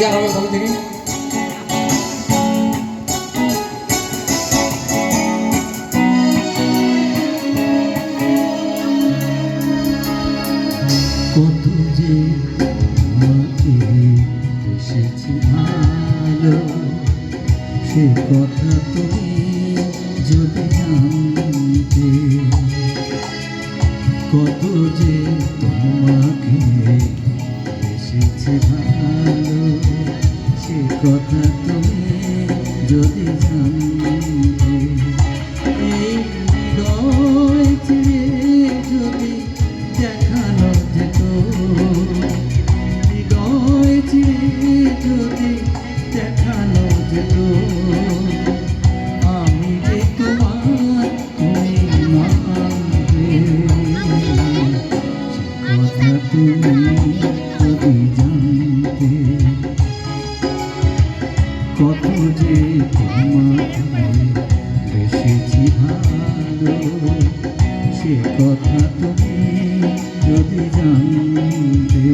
গান হবে বলো দেখি কত যে তোমাকে এসেছি ভালো সে কথা তুমি যদি জানতে, কত যে তোমাকে যদি জানতে এই হৃদয় চিরে যদি দেখানো আমি যে তোমার তুমি তুমি যদি ভালো সে কথা তুমি যদি জানতে।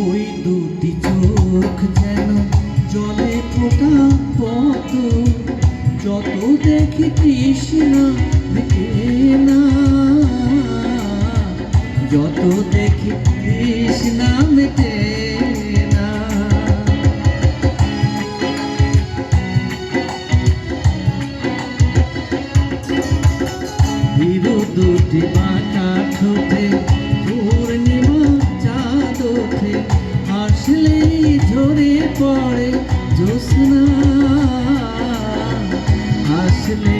ওই যত দেখি তৃষ্ণা মেটে পূর্ণিমা আসলেই ঝরে পড়ে জ্যোৎস্না। আসলে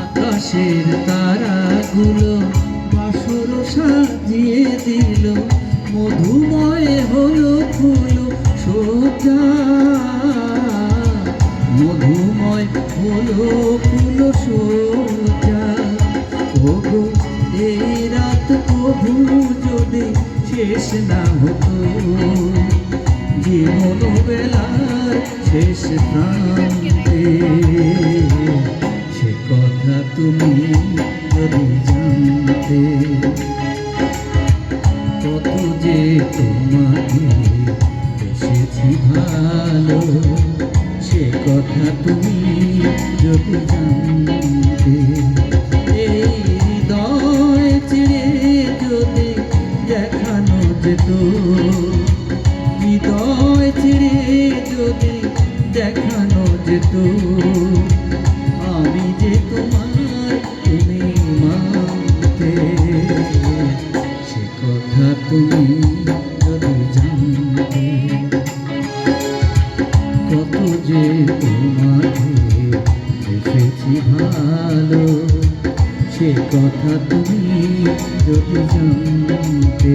আকাশের তারাগুলো বাসর সাজিয়ে দিল মধুময় হলো ফুল সোজা। মধুময় ফুল সোজা। ওগো এই রাত প্রভু, যদি শেষ না হতো জীবন বেলার শেষ প্রান্তে, সে কথা তুমি যদি জানতে, কত যে তোমাকে এসেছি ভালো, সে কথা তুমি যদি জানতে। হৃদয় চিড়ে যদি দেখানো যেত, আমি যে তোমার তুমি মানতে সে কথা তুমি যদি জানতে, কত যে তোমাকে দেখেছি ভালো, সে কথা তুমি যদি জানতে।